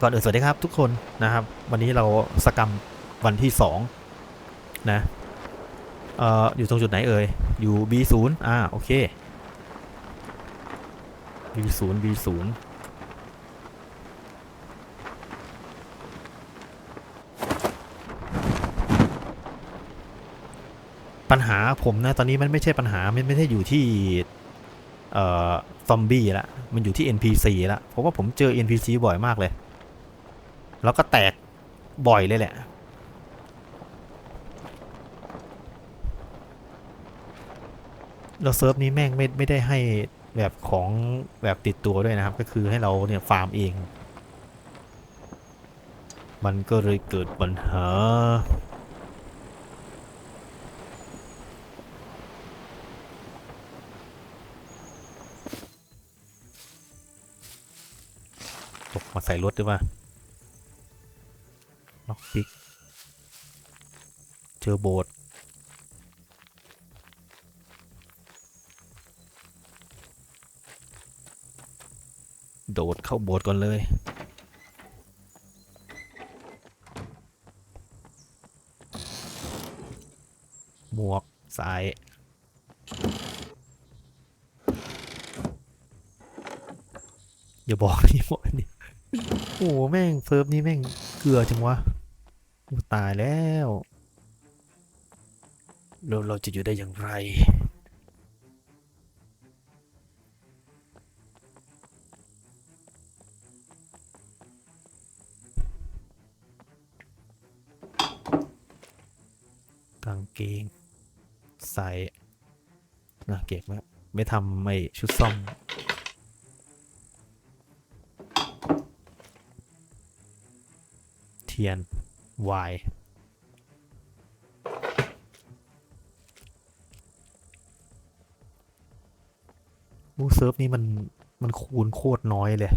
ก่อนอื่นสวัสดีครับทุกคนนะครับ วันนี้เราสกรรมวันที่สองนะเอ่ออยู่ตรงจุดไหนเอ่ย อยู่ B0 อ่าโอเค B0 B0 ปัญหาผมนะ ตอนนี้มันไม่ใช่ปัญหามันไม่ได้อยู่ที่เอ่อซอมบี้ละมันอยู่ที่ NPC ละเพราะว่าผมเจอ NPC บ่อยมากเลย แล้วก็แตกบ่อยเลยแหละแล้วเซิร์ฟนี้แม่งไม่ไม่ได้ให้แบบของแบบติดตัวด้วยนะครับ ก็คือให้เราเนี่ยฟาร์มเอง มันก็เลยเกิดปัญหาตกมาใส่รถด้วยว่า ล็อกปิกเจอโบสโดดเข้าโบสถ์ก่อนเลย หมวกสาย อย่าบอกนี่หมดนี่ โอ้โหแม่งเซิร์ฟนี้แม่งเกลือจังวะ ตายแล้วเราเราจะอยู่ได้อย่างไร กางเกง ใส่นะเก็บไว้ไม่ทำไม่ชุดซ่อมเทียน วายมูเซิร์ฟนี้มัน มันคูณโคตรน้อยเลย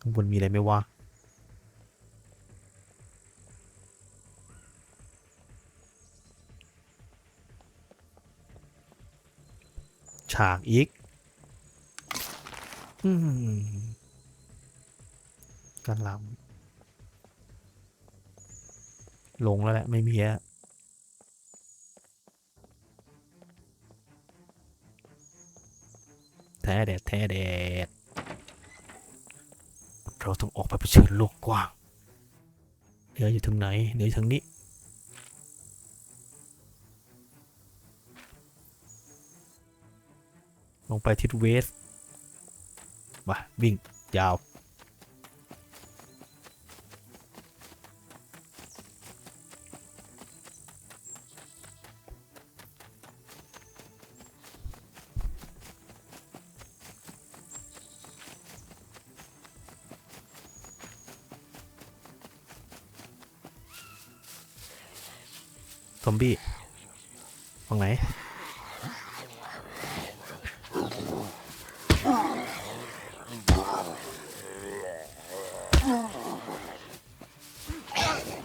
ข้างบนมีอะไรไหมวะฉากอีก อืม กระหลำลงแล้วแหละ ไม่มีแล้วแท้แดดแท้แดดเราต้องออกไปเผชิญโลกกว้างเหนืออยู่ทางไหนเหนืออยู่ทางนี้ลงไปทิศเวสมาวิ่ง ยาว ฝั่งไหน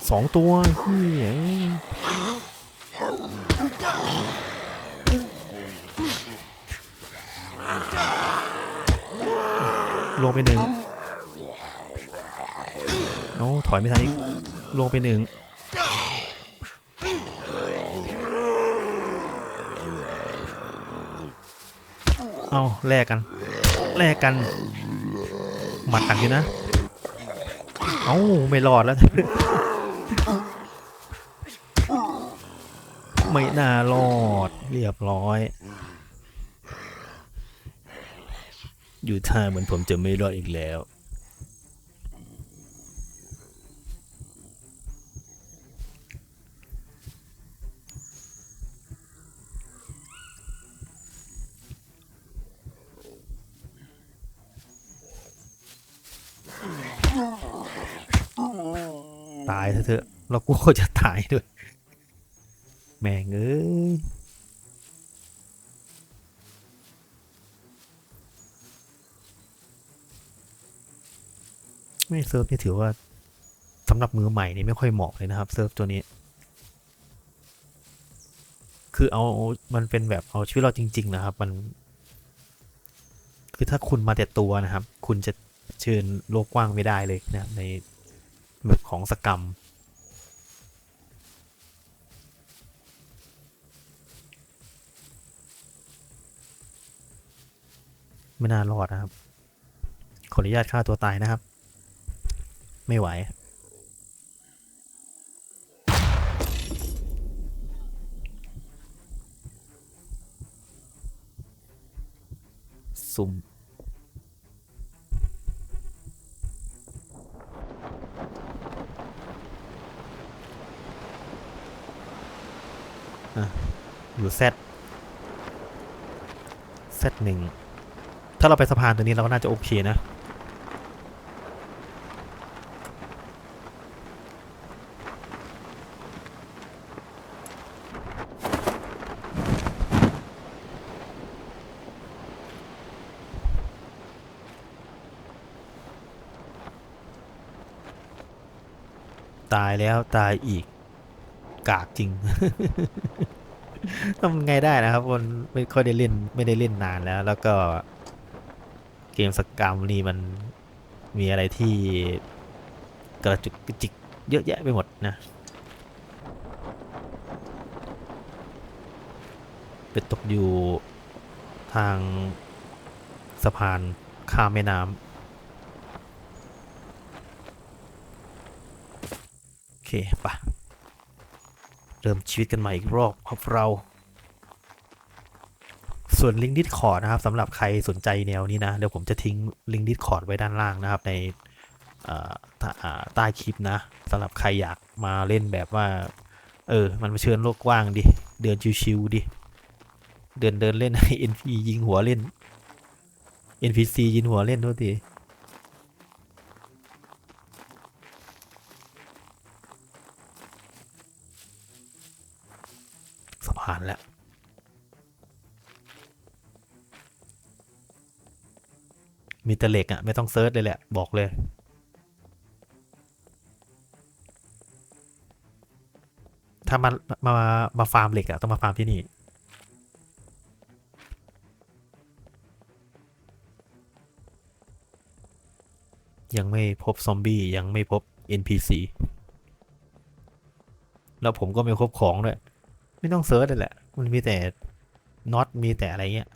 สองตัวเฮียลงไปหนึ่งโอ้ถอยไม่ทันอีกลงไปหนึ่ง เอาแลกกันแลกกันหมัดกันอยู่นะ เอาไม่รอดแล้ว ไม่น่ารอดเรียบร้อย อยู่ท่าเหมือนผมจะไม่รอดอีกแล้ว ตายเถอะเรากูก็จะตายด้วย แม่งเอ้ยไม่เซิร์ฟนี่ถือว่าสำหรับมือใหม่นี่ไม่ค่อยเหมาะเลยนะครับเซิร์ฟตัวนี้ คือเอา มันเป็นแบบเอาชีวิตเราจริง ๆ นะครับ มัน คือถ้าคุณมาแต่ตัวนะครับ คุณจะเชิญโลกกว้างไม่ได้เลยนะครับใน แบบของสกรรม ไม่น่ารอดนะครับ ขออนุญาตฆ่าตัวตายนะครับ ไม่ไหวซุ่ม อยู่เซตเซตหนึ่งถ้าเราไปสะพานตัวนี้เราก็น่าจะโอเคนะตายแล้วตายอีก กากจริง ทำไงได้นะครับคนไม่ค่อยได้เล่นไม่ได้เล่นนานแล้ว แล้วก็เกมสกรรมนี่มันมีอะไรที่กระจุกกระจิกเยอะแยะไปหมดนะเป็นตกอยู่ทางสะพานข้ามแม่น้ำโอเคปะเริ่มชีวิตกันใหม่อีกรอบครับเรา ส่วนลิงก์ดิสคอร์ดนะครับสำหรับใครสนใจแนวนี้นะ เดี๋ยวผมจะทิ้งลิงก์ดิสคอร์ดไว้ด้านล่างนะครับ ในใต้คลิปนะสำหรับใครอยากมาเล่นแบบว่า เออ มันมาเชิญโลกกว้างดิ เดินชิวๆดิ เดินเดินเล่นให้ NP ยิงหัวเล่น NPC ยิงหัวเล่นทุกทีสะพานแล้ว มีแต่เหล็กอะไม่ต้องเซิร์ชเลยแหละ บอกเลย ถ้ามามา มาฟาร์มเหล็กอะต้องมาฟาร์มที่นี่ ยังไม่พบซอมบี้ ยังไม่พบ NPC แล้วผมก็ไม่พบของด้วย ไม่ต้องเซิร์ชเลยแหละ มันมีแต่น็อตมีแต่อะไรเงี้ย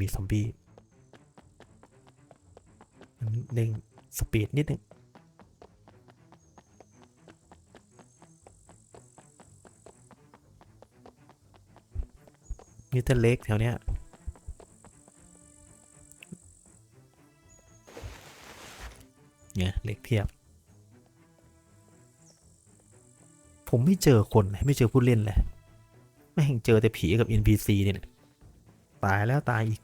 มีซอมบี้เร่งสปีดนิดนึงมีแต่เล็กแถวเนี้ยเนี่ยเล็กเพียบ ผมไม่เจอคนไม่เจอผู้เล่นเลย ไม่เห็นเจอแต่ผีกับ NPC เนี่ย ตายแล้วตายอีก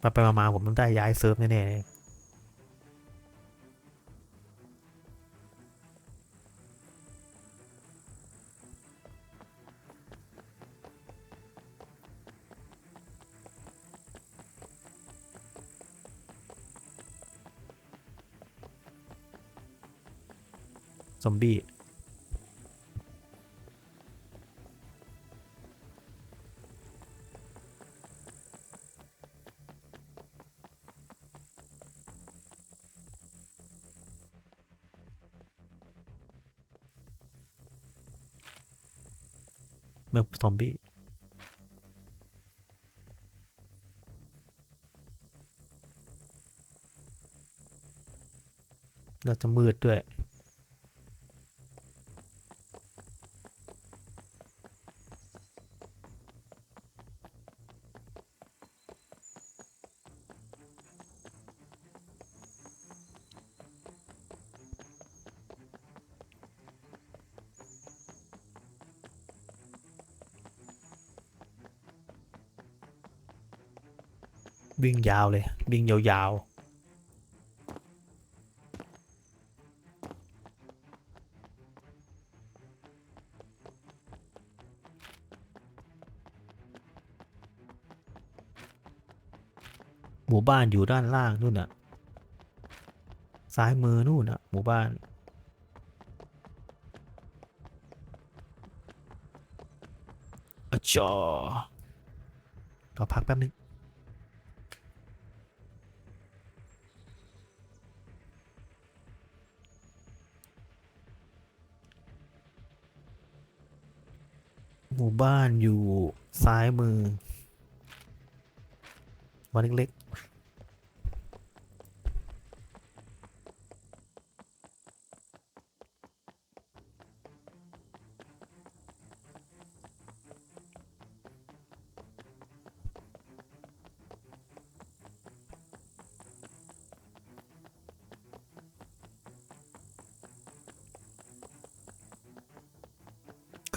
ไปไปมาๆผมต้องได้ย้ายเซิร์ฟแน่ๆเลยซอมบี้ อมบี้เราจะมืดด้วย วิ่งยาวเลย วิ่งยาวๆหมู่บ้านอยู่ด้านล่างนู่นน่ะ ซ้ายมือนู่นน่ะ หมู่บ้าน อจอรอพักแป๊บนึง มู่บ้านอยู่ซ้ายมือ วันเล็ก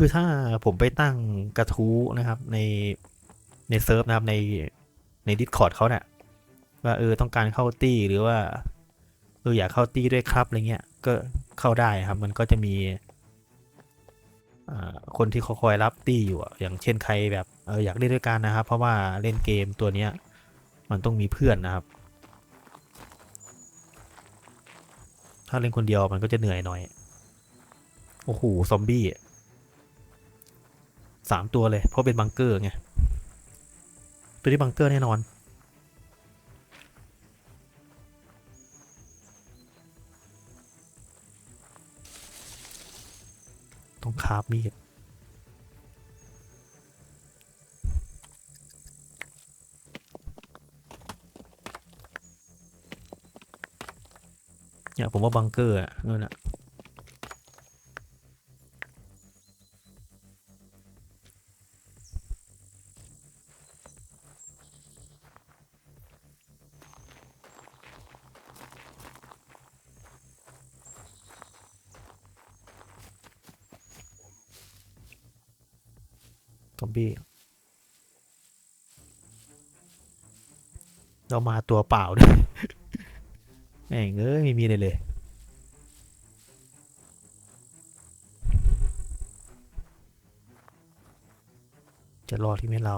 คือถ้าผมไปตั้งกระทู้นะครับ ในในเซิร์ฟนะครับในใน Discord เขาเนี่ยว่าเออต้องการเข้าตี้หรือว่าเอออยากเข้าตี้ด้วยครับอะไรเงี้ยก็เข้าได้ครับ มันก็จะมีอ่าคนที่เขาคอยรับตี้อยู่อะอย่างเช่นใครแบบเอออยากเล่นด้วยกันนะครับ เพราะว่าเล่นเกมตัวเนี้ยมันต้องมีเพื่อนนะครับ ถ้าเล่นคนเดียวมันก็จะเหนื่อยหน่อย โอ้โห ซอมบี้ สามตัวเลย เพราะเป็นบังเกอร์ไง ตัวนี้บังเกอร์แน่นอน ต้องคาบมีดเนี่ยผมว่าบังเกอร์อะนั่นอะซอ เรามาตัวเปล่าด้วยแม่งเอ้ยไม่มีเลยเลย จะรอดที่ไม่เรา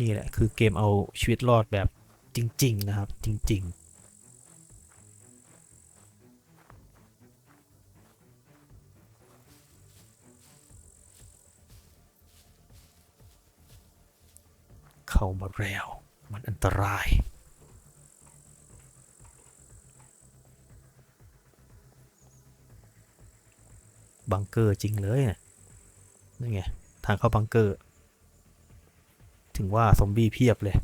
นี่แหละคือเกมเอาชีวิตรอดแบบจริง ๆ นะครับ จริง ๆ เข้ามาแล้ว มันอันตราย บังเกอร์จริงเลยนี่ยนี่ไง ทางเข้าบังเกอร์ ถึงว่าซอมบี้เพียบเลย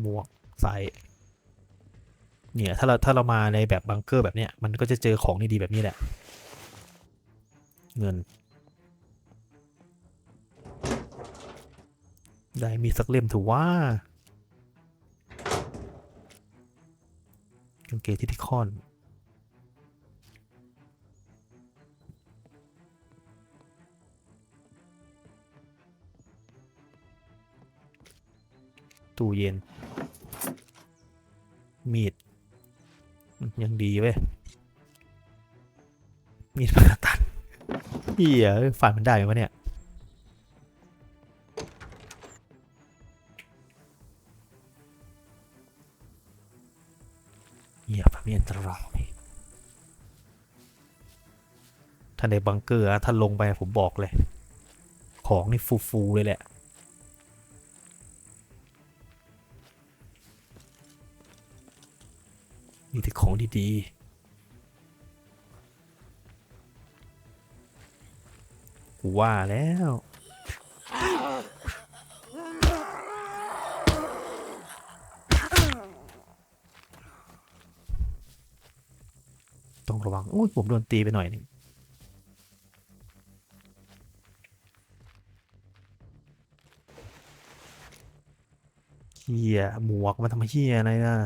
หมวกใส่เนี่ยถ้าเราถ้าเรามาในแบบบังเกอร์แบบเนี้ยมันก็จะเจอของดีๆแบบนี้แหละ เงิน ได้มีสักเล่มถือว่ากางเกงที่ที่คอนตู้เย็น มีด ยังดีเว้ย มีดปากกาตัด เฮียฝันมันได้ไหมวะเนี่ยเฮียแบบนี้อันตรายถ้าในบังเกอร์ถ้าลงไปผมบอกเลย ของนี่ฟูๆเลยแหละมีแต่ของดีๆ กูว่าแล้ว ต้องระวังอุ้ยผมโดนตีไปหน่อยนึงเฮียหมวกมาทำเฮียอะไรนะ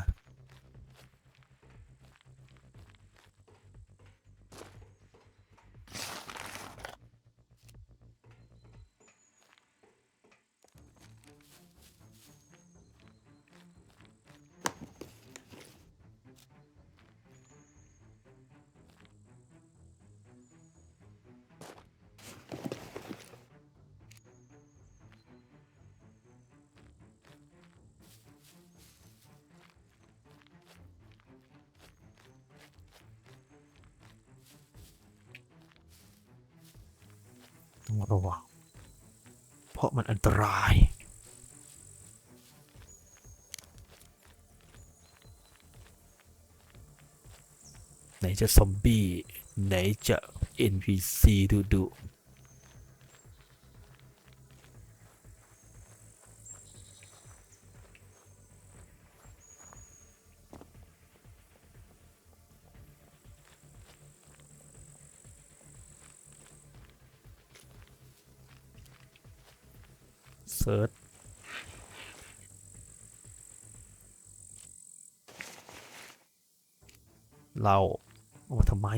ต้องระวัง เพราะมันอันตราย ไหนจะซอมบี้ ไหนจะ NPC ดุดุ ซิร์ชเราโอ้ทำไม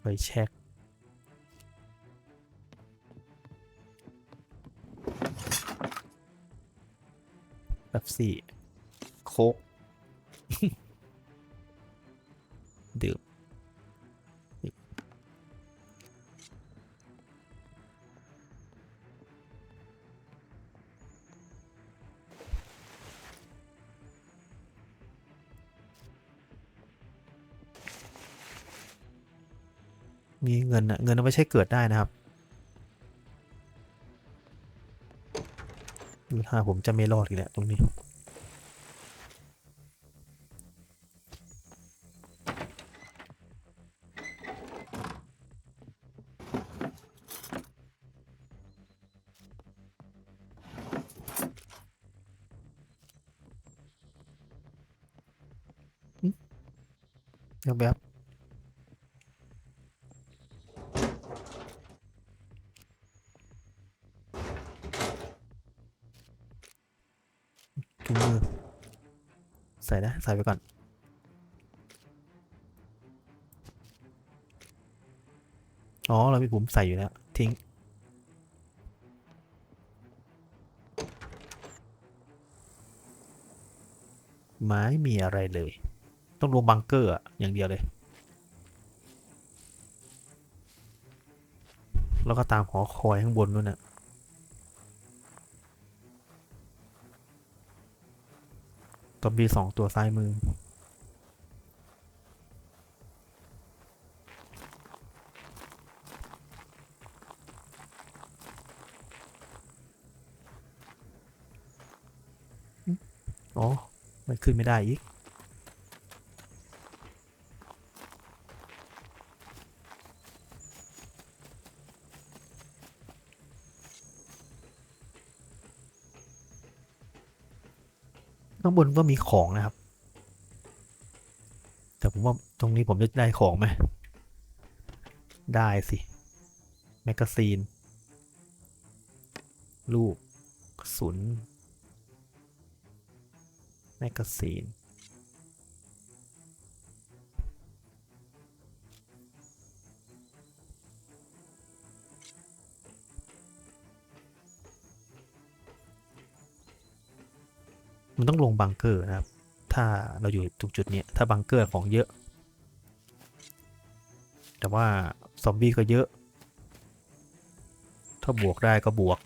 ไปเช็คแบบสี่โคก เงินะเงินเอาไว้ใช้เกิดได้นะครับดูท่าผมจะไม่รอดอีกแล้วตรงนี้แบบ ใส่นะ ใส่ไปก่อน อ๋อ เรามีปุ่มใส่อยู่แล้ว ทิ้ง ไม้มีอะไรเลย ต้องลงบังเกอร์อะอย่างเดียวเลย แล้วก็ตามหอคอยข้างบนนู่นน่ะ ตบมบีสองตัวซ้ายมือ อ๋อ มันขึ้นไม่ได้อีกางบนก็มีของนะครับ แต่ผมว่าตรงนี้ผมจะได้ของไหมได้สิ แมกกาซีน ลูกกระสุน แมกกาซีน มันต้องลงบังเกอร์นะครับ ถ้าเราอยู่ตรงจุดนี้ถ้าบังเกอร์ของเยอะ แต่ว่าซอมบี้ก็เยอะ ถ้าบวกได้ก็บวก